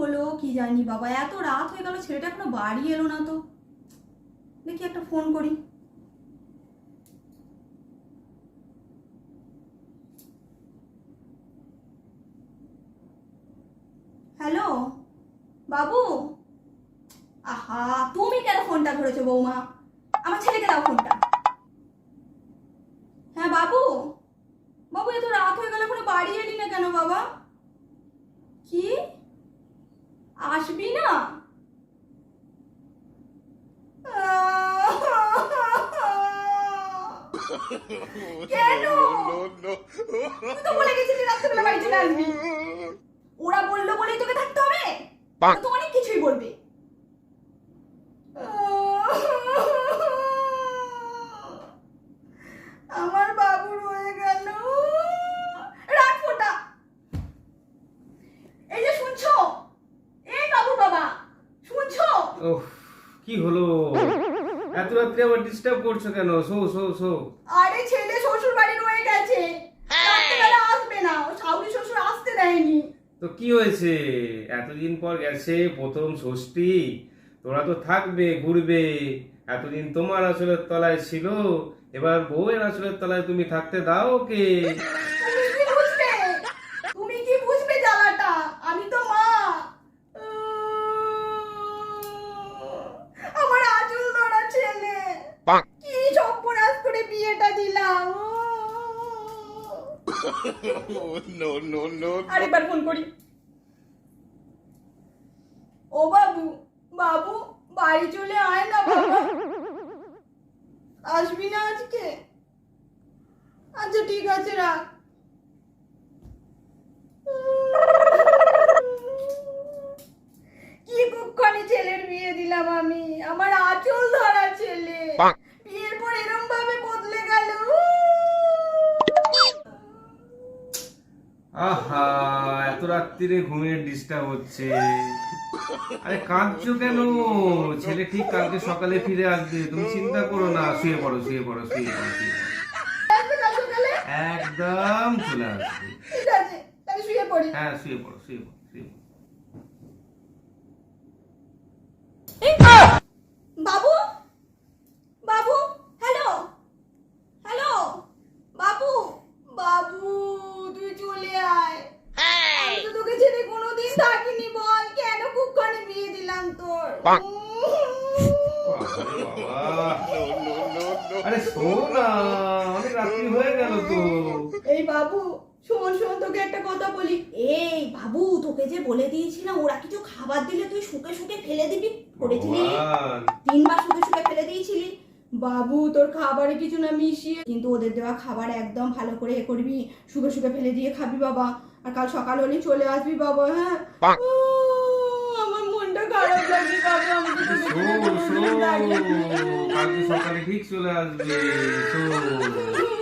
হলো, কি জানি, বাবা, এত রাত হয়ে গেল, ছেলেটা এখনও বাড়ি এলো না তো। দেখি একটা ফোন করি। হ্যালো বাবু? আহা, তুমি কেন ফোনটা ধরেছো বৌমা? আমার ছেলেকে দাও ফোনটা হ্যাঁ বাবু বাবু এত রাত হয়ে গেল এখনও বাড়ি এলি না কেন বাবা কি আসবি না? কেন? তুই তো বলে গেছিলি রাত্রেবেলা বাড়ি চলে আসবি। ওরা বলল বলেই তোকে থাকতে হবে। তো অনেক কিছুই বলবে আমার বাবু রয়ে গেল রাখ ফোনটা এই যে শুনছো এই বাবু বাবা শুনছো ওহ কি হলো? এত রাত্রে আবার ডিস্টার্ব করছ কেন? শো শো শো। আরে ছেলে শ্বশুর বাড়ি রয়ে গেছে রাত্রেবেলা আসবে না। ও শ্বশুর আসতে দেয়নি। তো কি হয়েছে? এতদিন পর গেছে প্রথম ষষ্ঠী। তোরা তো থাকবে ঘুরবে। এতদিন তোমার আসলের তলায় ছিল এবার বউয়ের আসলের তলায় তুমি থাকতে দাও ওকে তুমি কি বুঝবে তুমি কি বুঝবে জ্বালাটা আমি তো মা আমার আচল ধরা ছেলে বাহ। কি সর্বনাশ করে বিয়েটা দিলাম no, no, no. আরেকবার ফোন করি। ও বাবু বাবু বাড়ি চলে আয় না বাবা। আসবি না আজকে? আচ্ছা ঠিক আছে রাখ। কি কুক্ষণে ছেলের বিয়ে দিলাম আমি? আমার আচল আহা এত রাত্রিরে ঘুমের ডিস্টার্ব হচ্ছে। আরে কাঁদছো কেন? ছেলে ঠিক কালকে সকালে ফিরে আসবে তুমি চিন্তা করো না। শুয়ে পড়ো শুয়ে পড়ো শুয়ে পড়ো একদম চলে আসবে। হ্যাঁ শুয়ে পড়ো শুয়ে পড়ো শুয়ে পড়ো বাবু বাবু হ্যালো হ্যালো বাবু বাবু তুই চলে আয় আমি তো তোকে ছেড়ে কোনোদিন থাকিনি বল কেন কুক্ষণে বিয়ে দিলাম বাবা। আরে শোন অনেক রাত্রি হয়ে গেল তো। এই বাবু শোন শোন তোকে একটা কথা বলি। এই বাবু তোকে যে বলে দিয়েছিলাম ওরা কিছু খাবার দিলে তুই শুকে শুকে ফেলে দিবি। করেছিলি? তিনবার শুকে শুকে ফেলে দিয়েছিলি। বাবু তোর খাবারে কিছু না মিশিয়ে কিন্তু ওদের দেওয়া খাবার একদম ভালো করে এ করবি। শুকে শুকে ফেলে দিয়ে খাবি বাবা। আর কাল সকাল হলেই চলে আসবি বাবা হ্যাঁ? আমার মনটা খারাপ লাগছে কালকে সকালে ঠিক চলে আসবে শো